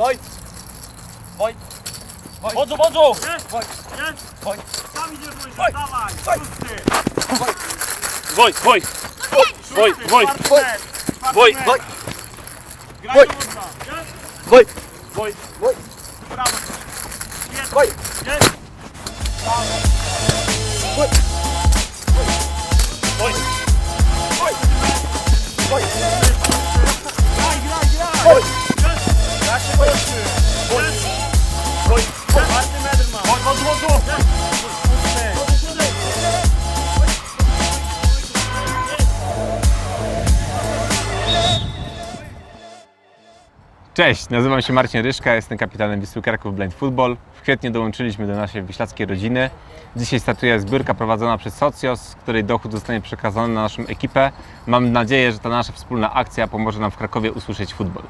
Wojt! Wojt! Wodzu, wodzu! Wojt! Jest! Wojt! Tam idzie Wojciech, Wojt! dawaj! Wojt! Szósty! Woj, woj! Woj, Szósty, woj! czwarty Wojt! metr, czwarty Wojt! metr. Wojt! Graj Wojt! do mocna. Jest! Wojt! Woj! Wojt! Brawo! Jest! Wojt! Jest! Wojt! Woj! Wojt! Wojt! Graj, Cześć, nazywam się Marcin Ryszka, jestem kapitanem Wisły Kraków Blind Football. W kwietniu dołączyliśmy do naszej wyślackiej rodziny. Dzisiaj startuje zbiórka prowadzona przez Socios, której dochód zostanie przekazany na naszą ekipę. Mam nadzieję, że ta nasza wspólna akcja pomoże nam w Krakowie usłyszeć futbol.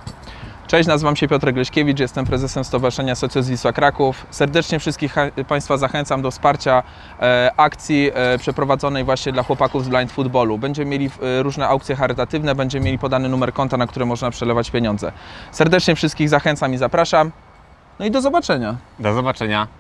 Cześć, nazywam się Piotr Gleśkiewicz, jestem prezesem Stowarzyszenia Socjus Wisła Kraków. Serdecznie wszystkich Państwa zachęcam do wsparcia e, akcji e, przeprowadzonej właśnie dla chłopaków z blind footballu. Będziemy mieli e, różne aukcje charytatywne, będziemy mieli podany numer konta, na które można przelewać pieniądze. Serdecznie wszystkich zachęcam i zapraszam. No i do zobaczenia. Do zobaczenia.